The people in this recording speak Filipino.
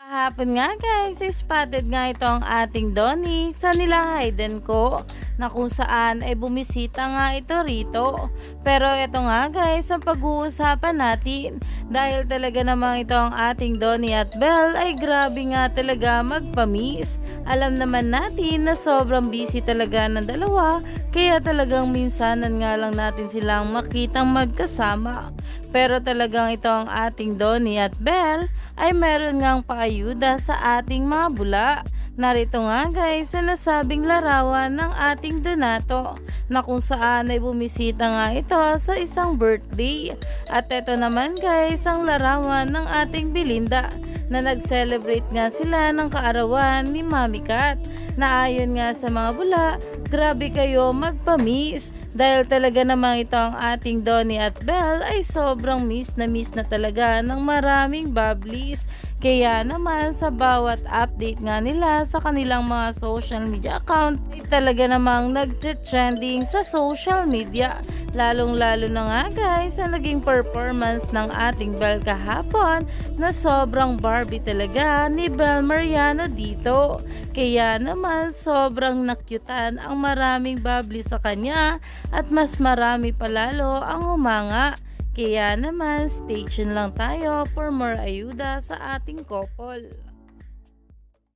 Kahapon nga guys, spotted nga ito ang ating Donnie sa nila Hayden ko na kung saan ay bumisita nga ito rito. Pero ito nga guys, ang pag-uusapan natin dahil talaga namang ito ang ating Donnie at Belle ay grabe nga talaga magpamis. Alam naman natin na sobrang busy talaga ng dalawa kaya talagang minsanan nga lang natin silang makitang magkasama. Pero talagang ito ang ating Donnie at Belle ay meron ngang paayuda sa ating mga bula. Narito nga guys sa nasabing larawan ng ating Donato na kung saan ay bumisita nga ito sa isang birthday. At ito naman guys ang larawan ng ating Belinda na nag-celebrate nga sila ng kaarawan ni Mami Kat na ayon nga sa mga bula, grabe kayo magpamis dahil talaga namang ito ang ating Donnie at Belle ay sobrang miss na miss na talaga ng maraming bubblies. Kaya naman sa bawat update nga nila sa kanilang mga social media account ay talaga namang nag-trending sa social media. Lalong lalo na nga guys sa naging performance ng ating Belle kahapon na sobrang Barbie talaga ni Belle Mariano dito. Kaya naman sobrang nakyutan ang maraming bubbly sa kanya at mas marami palalo ang umanga. Kaya naman, stay tuned lang tayo for more ayuda sa ating couple.